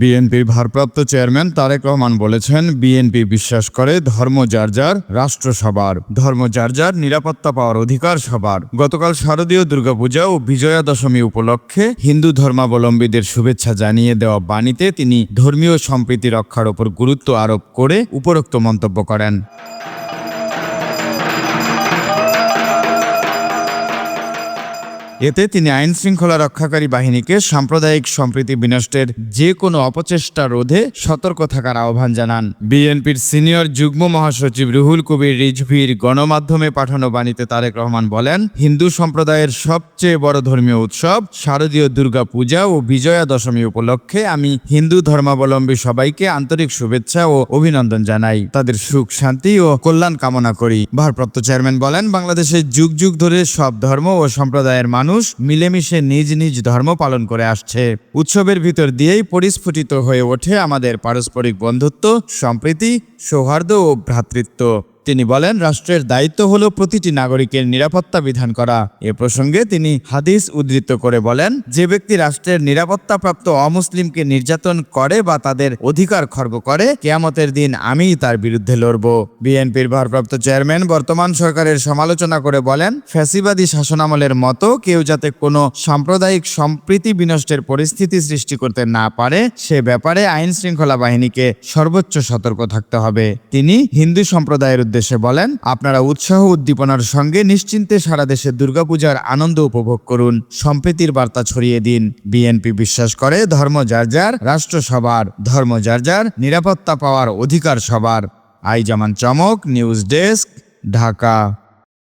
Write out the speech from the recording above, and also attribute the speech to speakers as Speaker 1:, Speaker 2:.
Speaker 1: বিএনপির ভারপ্রাপ্ত চেয়ারম্যান তারেক রহমান বলেছেন বিএনপি বিশ্বাস করে ধর্ম যার যার রাষ্ট্র সবার ধর্ম যার যার নিরাপত্তা পাওয়ার অধিকার সবার গতকাল শারদীয় দুর্গাপূজা ও বিজয়া দশমী উপলক্ষে হিন্দু ধর্মাবলম্বীদের শুভেচ্ছা জানিয়ে দেওয়া বাণীতে তিনি ধর্মীয় সম্প্রীতি রক্ষার ওপর গুরুত্ব আরোপ করে উপরোক্ত মন্তব্য করেন এতে তিনি আইন শৃঙ্খলা রক্ষাকারী বাহিনীকে সাম্প্রদায়িক সম্প্রীতি বিনষ্টের যে কোনো অপচেষ্টা রোধে সতর্ক থাকার আহ্বান জানান বিএনপির সিনিয়র যুগ্ম মহাসচিব রুহুল কবির রিজভির গণমাধ্যমে পাঠানো বাণীতে তারেক রহমান বলেন হিন্দু সম্প্রদায়ের সবচেয়ে বড় ধর্মীয় উৎসব শারদীয় দুর্গা পূজা ও বিজয়া দশমী উপলক্ষে আমি হিন্দু ধর্মাবলম্বী সবাইকে আন্তরিক শুভেচ্ছা ও অভিনন্দন জানাই তাদের সুখ শান্তি ও কল্যাণ কামনা করি ভারপ্রাপ্ত চেয়ারম্যান বলেন বাংলাদেশে যুগ যুগ ধরে সব ধর্ম ও সম্প্রদায়ের মানুষ মানুষ মিলেমিশে নিজ নিজ ধর্ম পালন করে আসছে উৎসবের ভিতর দিয়েই পরিস্ফুটিত হয়ে ওঠে আমাদের পারস্পরিক বন্ধুত্ব সম্প্রীতি সৌহার্দ্য ও ভ্রাতৃত্ব তিনি বলেন রাষ্ট্রের দায়িত্ব হল প্রতিটি নাগরিকের নিরাপত্তা বিধান করা এ প্রসঙ্গে তিনি হাদিস উদ্ধৃত করে বলেন যে ব্যক্তি রাষ্ট্রের নিরাপত্তাপ্রাপ্ত অমুসলিমকে নির্যাতন করে বা তাদের অধিকার খর্ব করে কেয়ামতের দিন আমি তার বিরুদ্ধে লড়ব বিএনপির ভারপ্রাপ্ত চেয়ারম্যান বর্তমান সরকারের সমালোচনা করে বলেন ফ্যাসিবাদী শাসনামলের মতো কেউ যাতে কোনো সাম্প্রদায়িক সম্প্রীতি বিনষ্টের পরিস্থিতি সৃষ্টি করতে না পারে সে ব্যাপারে আইন শৃঙ্খলা বাহিনীকে সর্বোচ্চ সতর্ক থাকতে হবে তিনি হিন্দু সম্প্রদায়ের উদ্দেশ্যে বলেন আপনারা উৎসাহ উদ্দীপনার সঙ্গে নিশ্চিন্তে সারা দেশে দুর্গাপূজার আনন্দ উপভোগ করুন সম্প্রীতির বার্তা ছড়িয়ে দিন বিএনপি বিশ্বাস করে ধর্ম যার যার রাষ্ট্র সবার ধর্ম যার যার নিরাপত্তা পাওয়ার অধিকার সবার আইজামান চমক নিউজ ডেস্ক ঢাকা